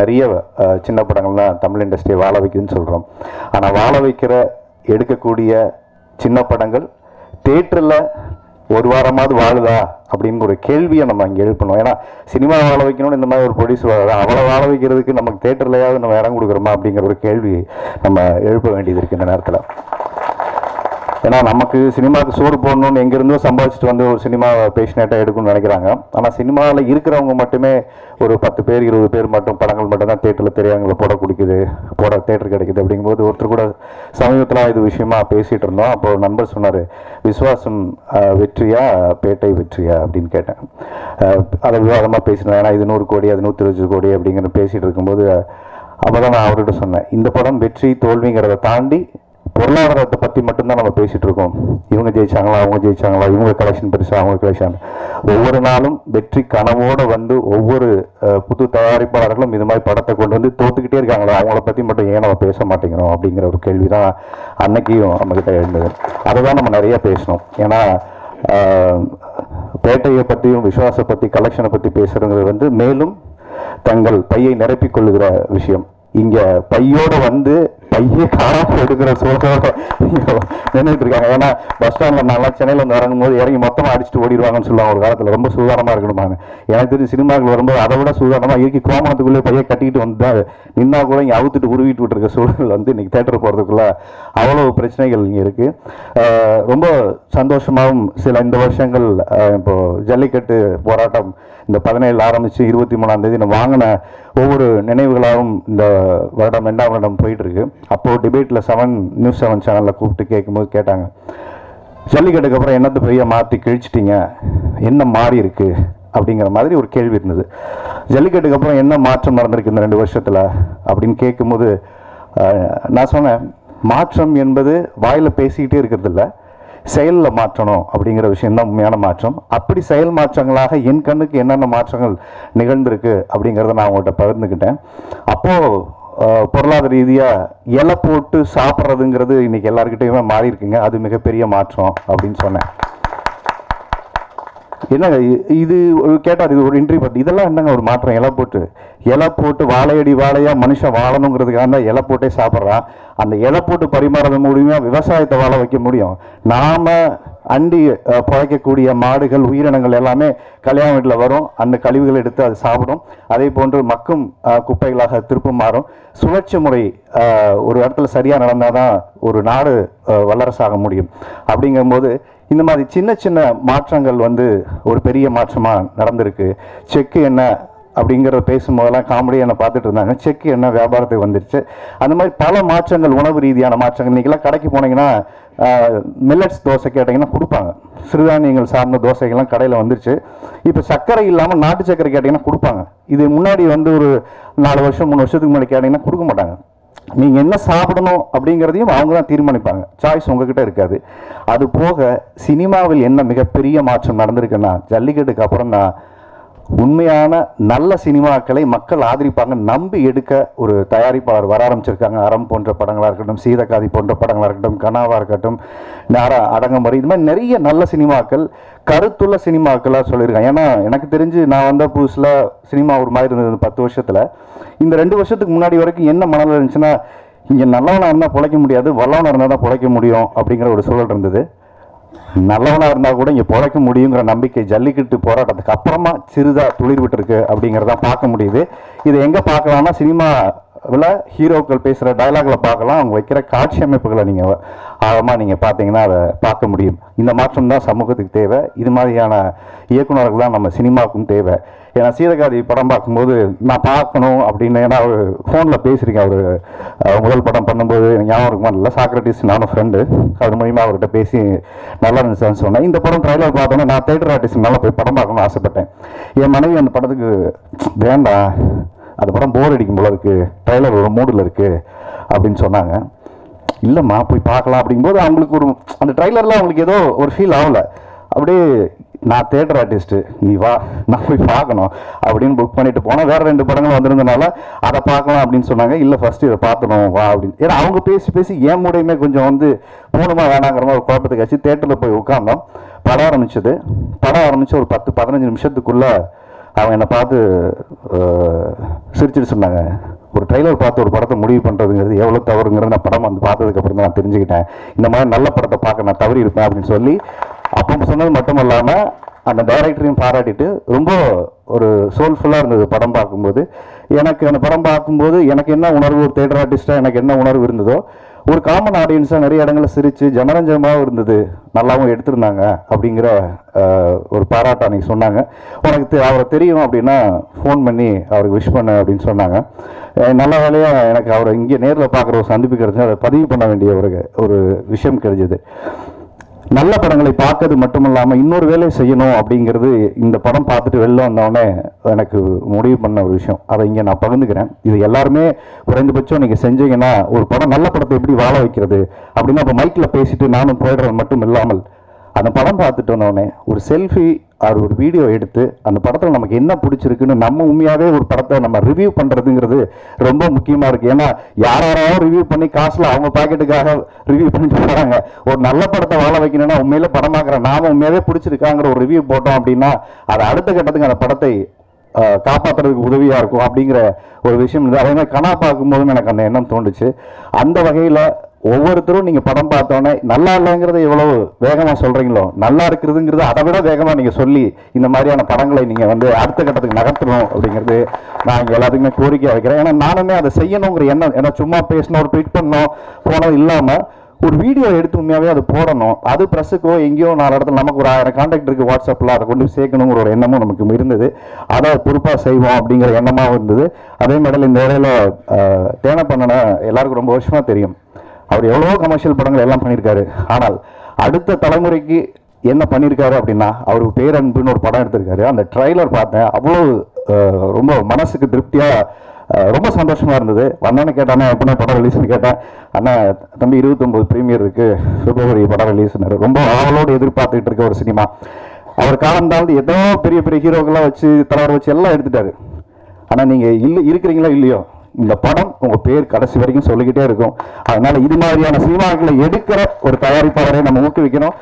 நிறைய சின்ன படங்கள் தான் தமிழ் இண்டஸ்ட்ரியை வாழ வைக்குதுன்னு சொல்கிறோம் ஆனால் வாழ வைக்கிற எடுக்கக்கூடிய சின்ன படங்கள் தேட்டரில் ஒரு வாரமாவது வாழுதா? அப்படின்னு ஒரு கேள்வியை நம்ம இங்கே எழுப்பணும். ஏன்னா சினிமா வாழ வைக்கணும்னு இந்த மாதிரி ஒரு ப்ரொடியூசர் வராது அவளை வாழ வைக்கிறதுக்கு நமக்கு தேட்டர்லையாவது நம்ம இடம் கொடுக்குறோமா? அப்படிங்கிற ஒரு கேள்வி நம்ம எழுப்ப வேண்டியது இருக்குது இந்த நேரத்தில். ஏன்னா நமக்கு சினிமாவுக்கு சோறு போடணும்னு எங்கேருந்தோ சம்பாதிச்சுட்டு வந்து ஒரு சினிமா பேஷனேட்டாக எடுக்கணும்னு நினைக்கிறாங்க. ஆனால் சினிமாவில் இருக்கிறவங்க மட்டுமே ஒரு பத்து பேர் இருபது பேர் மட்டும் படங்கள் மட்டும் தான் தேட்டரில் தெரியாதவங்களை போட குடிக்குது போட தேட்டர் கிடைக்குது அப்படிங்கும்போது ஒருத்தர் கூட சமீபத்தில் இது விஷயமா பேசிகிட்டு இருந்தோம். அப்போ ஒரு நண்பர் சொன்னார் விஸ்வாசம் வெற்றியா பேட்டை வெற்றியா? அப்படின்னு கேட்டேன். அதை விவாதமாக பேசினேன் ஏன்னா இது நூறு கோடி அது நூற்றி இருபது கோடி அப்படிங்கிற பேசிகிட்டு இருக்கும்போது அப்போ தான் நான் அவர்கிட்ட சொன்னேன் இந்த படம் வெற்றி தோல்விங்கிறத தாண்டி பொருளாதாரத்தை பற்றி மட்டும்தான் நம்ம பேசிட்டு இருக்கோம். இவங்க ஜெயிச்சாங்களா அவங்க ஜெயிச்சாங்களா இவங்க கலெக்ஷன் பெருசா அவங்க கலெக்ஷன் ஒவ்வொரு நாளும் வெற்றி கனவோடு வந்து ஒவ்வொரு புது தயாரிப்பாளர்களும் இது மாதிரி படத்தை கொண்டு வந்து தோத்துக்கிட்டே இருக்காங்களா அவங்கள பற்றி மட்டும் ஏன் நம்ம பேச மாட்டேங்கிறோம் அப்படிங்கிற ஒரு கேள்வி தான் அன்னைக்கும் நம்மக்கிட்ட எழுந்தது. அதை தான் நம்ம நிறைய பேசணும். ஏன்னா பேட்டையை பற்றியும் விசுவாசை பற்றி கலெக்ஷனை பற்றி பேசுறது வந்து மேலும் தங்கள் பையை நிரப்பிக் கொள்ளுகிற விஷயம். இங்கே பையோட வந்து பையே காராம எடுக்கிற சூழ்நிலை நின்றுட்டு இருக்காங்க. ஏன்னா பஸ் ஸ்டாண்டில் நான்லாம் சென்னையில் வந்து இறங்கும்போது இறங்கி மொத்தமாக அடிச்சுட்டு ஓடிடுவாங்கன்னு சொல்லுவாங்க ஒரு காலத்தில். ரொம்ப சுதாரணமாக இருக்கணுமாங்க எனக்கு தெரிஞ்சு சினிமாக்கள் வரும்போது அதை விட சுதாரணமாக இயக்கி கோமணத்துக்குள்ளே பையன் கட்டிக்கிட்டு வந்து நின்னா கூட இங்கே அவுத்துட்டு உருவிட்டு விட்டுருக்க சூழல் வந்து இன்றைக்கி தேட்டர் போகிறதுக்குள்ளே அவ்வளோ பிரச்சனைகள் இங்கே இருக்குது ரொம்ப சந்தோஷமாகவும் சில இந்த வருஷங்கள் இப்போது ஜல்லிக்கட்டு போராட்டம் இந்த பதினேழு ஆரம்பித்து இருபத்தி மூணாம் தேதி நான் வாங்கின ஒவ்வொரு நினைவுகளாகவும் இந்த வருடம் ரெண்டாம் வருடம் போயிட்டுருக்கு அப்போது டிபேட்டில் செவன் நியூஸ் செவன் சேனலில் கூப்பிட்டு கேட்கும்போது கேட்டாங்க. ஜல்லிக்கட்டுக்கு அப்புறம் என்னத்தை பெரிய மாற்றி கிழிச்சிட்டீங்க? என்ன மாறி இருக்கு? அப்படிங்கிற மாதிரி ஒரு கேள்வி இருந்தது. ஜல்லிக்கட்டுக்கு அப்புறம் என்ன மாற்றம் நடந்திருக்கு இந்த ரெண்டு வருஷத்தில்? அப்படின்னு கேட்கும்போது நான் சொன்னேன் மாற்றம் என்பது வாயில் பேசிக்கிட்டே இருக்கிறதில்ல. செயலில் மாற்றணும் அப்படிங்கிற விஷயம் தான் உண்மையான மாற்றம். அப்படி செயல் மாற்றங்களாக என் கண்ணுக்கு என்னென்ன மாற்றங்கள் நிகழ்ந்திருக்கு அப்படிங்கிறத நான் அவங்கள்ட்ட பகிர்ந்துக்கிட்டேன். அப்போது பொருளாதார ரீதியாக இலை போட்டு சாப்பிட்றதுங்கிறது இன்னைக்கு எல்லாருக்கிட்டேயுமே மாறி இருக்குங்க அது மிகப்பெரிய மாற்றம் அப்படின்னு சொன்னேன். என்னங்க இது கேட்டார் இது ஒரு இன்டர்வியூ பார்த்து இதெல்லாம் என்னங்க ஒரு மாற்றம்? இலை போட்டு. இலை போட்டு வாழையடி வாழையாக மனுஷன் வாழணுங்கிறதுக்காக தான் இலை போட்டே சாப்பிட்றான். அந்த இலை போட்டு பரிமாறது மூலியமா விவசாயத்தை வாழ வைக்க முடியும். நாம் அண்டி புழைக்கக்கூடிய மாடுகள் உயிரினங்கள் எல்லாமே கல்யாண வீட்டில் வரும். அந்த கழிவுகள் எடுத்து அது சாப்பிடும். அதே போன்று மக்கும் குப்பைகளாக திருப்பும் மாறும். சுழற்சி முறை ஒரு இடத்துல சரியாக நடந்தால் தான் ஒரு நாடு வல்லரசாக முடியும். அப்படிங்கும்போது இந்த மாதிரி சின்ன சின்ன மாற்றங்கள் வந்து ஒரு பெரிய மாற்றமாக நடந்திருக்கு. செக்கு என்ன அப்படிங்கிறத பேசும்போதெல்லாம் காமெடியாக என்ன பார்த்துட்டு இருந்தாங்க. செக்கு என்ன வியாபாரத்துக்கு வந்துருச்சு. அந்த மாதிரி பல மாற்றங்கள் உணவு ரீதியான மாற்றங்கள். இன்றைக்கெல்லாம் கடைக்கு போனீங்கன்னா மில்லட்ஸ் தோசை கேட்டிங்கன்னா கொடுப்பாங்க. சிறுதானியங்கள் சார்ந்த தோசைகள்லாம் கடையில் வந்துருச்சு. இப்போ சர்க்கரை இல்லாமல் நாட்டு சர்க்கரை கேட்டிங்கன்னா கொடுப்பாங்க. இது முன்னாடி வந்து ஒரு நாலு வருஷம் மூணு வருஷத்துக்கு முன்னாடி கேட்டிங்கன்னா கொடுக்க மாட்டாங்க. நீங்கள் என்ன சாப்பிடணும் அப்படிங்கிறதையும் அவங்க தான் தீர்மானிப்பாங்க. சாய்ஸ் உங்ககிட்ட இருக்காது. அது போக சினிமாவில் என்ன மிகப்பெரிய மாற்றம் நடந்திருக்குன்னா ஜல்லிக்கட்டுக்கு அப்புறம் தான் உண்மையான நல்ல சினிமாக்களை மக்கள் ஆதரிப்பாங்க நம்பி எடுக்க ஒரு தயாரிப்பாளர் வர ஆரம்பிச்சிருக்காங்க. அறம் போன்ற படங்களாக இருக்கட்டும் சீதக்காதி போன்ற படங்களாக இருக்கட்டும் கனாவாக இருக்கட்டும் நாரா அடங்கமுறை இது மாதிரி நிறைய நல்ல சினிமாக்கள் கருத்துள்ள சினிமாக்களாக சொல்லியிருக்காங்க. ஏன்னா எனக்கு தெரிஞ்சு நான் வந்த புதுசில் சினிமா ஒரு மாதிரி இருந்தது பத்து வருஷத்தில். இந்த ரெண்டு வருஷத்துக்கு முன்னாடி வரைக்கும் என்ன மனதில் இருந்துச்சுன்னா இங்கே நல்லவனாக இருந்தால் பிழைக்க முடியாது வல்லவனாக இருந்தால் தான் பிழைக்க முடியும் அப்படிங்கிற ஒரு சூழல் இருந்தது. நல்லவனாக இருந்தால் கூட இங்கே பிழைக்க முடியுங்கிற நம்பிக்கை ஜல்லிக்கட்டு போராட்டத்துக்கு அப்புறமா சிறிதாக துளிர் விட்டுருக்கு அப்படிங்கிறதான் பார்க்க முடியுது. இது எங்கே பார்க்கலாம்னா அதில் ஹீரோக்கள் பேசுகிற டைலாகில் பார்க்கலாம். அவங்க வைக்கிற காட்சி அமைப்புகளை நீங்கள் ஆழமாக நீங்கள் பார்த்தீங்கன்னா அதை பார்க்க முடியும். இந்த மாற்றம் தான் சமூகத்துக்கு தேவை. இது மாதிரியான இயக்குநர்கள் தான் நம்ம சினிமாவுக்கும் தேவை. ஏன்னா சீதகாதி படம் பார்க்கும்போது நான் பார்க்கணும் அப்படின்னு ஏன்னா அவர் ஃபோனில் பேசியிருக்கேன் அவர் முதல் படம் பண்ணும்போது எனக்கு ஞாபகம் இருக்குமா? இல்லை சாக்ரட்டிஸ் நானும் ஃப்ரெண்டு அது மூலியமாக அவர்கிட்ட பேசி நல்லா இருந்துச்சுன்னு சொன்னேன். இந்த படம் ட்ரைலர் பார்த்தோன்னே நான் தேட்டர் ஆர்டிஸ்ட்னால போய் படம் பார்க்கணும்னு ஆசைப்பட்டேன். என் மனைவி அந்த படத்துக்கு வேண்டாம் அந்த படம் போர் அடிக்கும் போல இருக்கு. ட்ரைலர் ஒரு மூடில் இருக்கு அப்படின்னு சொன்னாங்க. இல்லைம்மா போய் பார்க்கலாம் அப்படிங்கும்போது அவங்களுக்கு ஒரு அந்த ட்ரைலரில் அவங்களுக்கு ஏதோ ஒரு ஃபீல் ஆகலை. அப்படியே நான் தேட்டர் ஆர்டிஸ்ட்டு நீ வா நான் போய் பார்க்கணும் அப்படின்னு புக் பண்ணிட்டு போனால் வேறு ரெண்டு படங்கள் வந்திருந்தனால அதை பார்க்கலாம் அப்படின்னு சொன்னாங்க. இல்லை ஃபஸ்ட்டு இதை பார்க்கணும் வா அப்படின்னு. ஏன்னா அவங்க பேசி பேசி ஏன் மூடையுமே கொஞ்சம் வந்து போகணுமா வேணாங்கிற மாதிரி ஒரு குழப்பத்துக்கு ஆச்சு. தேட்டரில் போய் உட்காந்தோம். படம் ஆரம்பிச்சது. படம் ஆரம்பித்து ஒரு பத்து பதினஞ்சு நிமிஷத்துக்குள்ளே அவங்க என்னை பார்த்து சிரிச்சிட்டு சொன்னாங்க. ஒரு ட்ரைலர் பார்த்து ஒரு படத்தை முடிவு பண்ணுறதுங்கிறது எவ்வளோ தவறுங்கிறத நான் படம் வந்து பார்த்ததுக்கப்புறம் தான் நான் தெரிஞ்சுக்கிட்டேன். இந்த மாதிரி நல்ல படத்தை பார்க்க நான் தவறி இருப்பேன் அப்படின்னு சொல்லி அப்போ சொன்னது மட்டும் இல்லாமல் அந்த டைரக்டரையும் பாராட்டிட்டு ரொம்ப ஒரு சோல்ஃபுல்லாக இருந்தது படம் பார்க்கும்போது. எனக்கு அந்த படம் பார்க்கும்போது எனக்கு என்ன உணர்வு ஒரு தேட்டர் ஆர்டிஸ்ட்டாக எனக்கு என்ன உணர்வு இருந்ததோ ஒரு காமன் ஆடியன்ஸாக நிறைய இடங்களில் சிரித்து ஜனரஞ்சமாகவும் இருந்தது. நல்லாவும் எடுத்திருந்தாங்க அப்படிங்கிற ஒரு பாராட்டை அன்றைக்கி சொன்னாங்க. உனக்கு தெ- அவரை தெரியும் அப்படின்னா ஃபோன் பண்ணி அவருக்கு விஷ் பண்ண அப்படின்னு சொன்னாங்க. நல்ல வேலையாக எனக்கு அவரை இங்கே நேரில் பார்க்குற ஒரு சந்திப்பு கிடச்சி அதை பதிவு பண்ண வேண்டிய ஒரு ஒரு விஷயம் கிடைச்சது. நல்ல படங்களை பார்க்கறது மட்டும் இல்லாமல் இன்னொரு வேலையை செய்யணும் அப்படிங்கிறது இந்த படம் பார்த்துட்டு வெளில வந்தோடனே எனக்கு முடிவு பண்ண ஒரு விஷயம். அதை இங்கே நான் பகிர்ந்துக்கிறேன். இது எல்லாருமே குறைந்தபட்சம் நீங்கள் செஞ்சீங்கன்னா ஒரு படம் நல்ல படத்தை எப்படி வாழ வைக்கிறது அப்படின்னு அப்போ மைக்கில் பேசிட்டு நானும் போயிடுறது மட்டும் இல்லாமல் அந்த படம் பார்த்துட்டு வந்தோடனே ஒரு செல்ஃபி அது ஒரு வீடியோ எடுத்து அந்த படத்தில் நமக்கு என்ன பிடிச்சிருக்குன்னு நம்ம உண்மையாகவே ஒரு படத்தை நம்ம ரிவ்யூ பண்ணுறதுங்கிறது ரொம்ப முக்கியமாக இருக்குது ஏன்னா யார் யாராவது ரிவ்யூ பண்ணி காசில் அவங்க பாக்கெட்டுக்காக ரிவ்யூ பண்ணிட்டு போகிறாங்க ஒரு நல்ல படத்தை வாழ வைக்கணும்னா உண்மையில படமாக்குற நாம் நாம உண்மையாகவே பிடிச்சிருக்காங்கிற ஒரு ரிவ்யூ போட்டோம் அப்படின்னா அது அடுத்த கட்டத்துக்கு அந்த படத்தை காப்பாற்றுறதுக்கு உதவியாக இருக்கும் அப்படிங்கிற ஒரு விஷயம். இருந்தது அதே மாதிரி கனா பார்க்கும்போதும் எனக்கு அந்த எண்ணம் தோணுச்சு அந்த வகையில் ஒவ்வொருத்தரும் நீங்கள் படம் பார்த்தோன்னே நல்லா இல்லைங்கிறத எவ்வளவு வேகமாக சொல்கிறீங்களோ நல்லா இருக்கிறதுங்கிறது அதை விட வேகமாக நீங்கள் சொல்லி இந்த மாதிரியான படங்களை நீங்கள் வந்து அடுத்த கட்டத்துக்கு நகர்த்தணும் அப்படிங்கிறது நான் இங்கே எல்லாத்துக்குமே கோரிக்கை வைக்கிறேன். ஏன்னா நானுமே அதை செய்யணுங்கிற எண்ணம் ஏன்னா சும்மா பேசணும் ஒரு ட்வீட் பண்ணோம் போனது இல்லாமல் ஒரு வீடியோ எடுத்து உண்மையாகவே அது போடணும். அது ப்ரெஸ்ஸுக்கோ எங்கேயோ நாலு இடத்துல நமக்கு ஒரு ஆயிரம் கான்டாக்ட் இருக்குது வாட்ஸ்அப்பில் அதை கொண்டு சேர்க்கணுங்கிற ஒரு எண்ணமும் நமக்கு இருந்தது. அதை பொறுப்பாக செய்வோம் அப்படிங்கிற எண்ணமாகவும் இருந்தது. அதே மாதிரி இந்த வேலையில் தேனை பண்ணனை எல்லாருக்கும் ரொம்ப வருஷமாக தெரியும். அவர் எவ்வளவோ கமர்ஷியல் படங்கள் எல்லாம் பண்ணியிருக்காரு. ஆனால் அடுத்த தலைமுறைக்கு என்ன பண்ணியிருக்காரு அப்படின்னா அவர் பேரன்புன்னு ஒரு படம் எடுத்திருக்காரு. அந்த ட்ரைலர் பார்த்தேன். அவ்வளோ ரொம்ப மனசுக்கு திருப்தியாக ரொம்ப சந்தோஷமாக இருந்தது. வந்தோன்னு கேட்டானே எப்படின்னா படம் ரிலீஸ்னு கேட்டேன். அண்ணா தம்பி இருபத்தொம்போது ப்ரீமியர் இருக்குது பிப்ரவரி படம் ரிலீஸ்னாரு ரொம்ப ஆவலோடு எதிர்பார்த்துக்கிட்டு இருக்க ஒரு சினிமா. அவர் காலம் தாழ்ந்து ஏதோ பெரிய பெரிய ஹீரோக்கெல்லாம் வச்சு தலைவர் வச்சு எல்லாம் எடுத்துட்டாரு. ஆனால் நீங்கள் இல்லை இருக்கிறீங்களா இல்லையோ? இந்த படம் உங்க பேர் கடைசி வரைக்கும் சொல்லிக்கிட்டே இருக்கும். அதனால இது மாதிரியான சினிமாக்களை எடுக்கிற ஒரு தயாரிப்பாளரை நம்ம ஊக்குவிக்கணும்.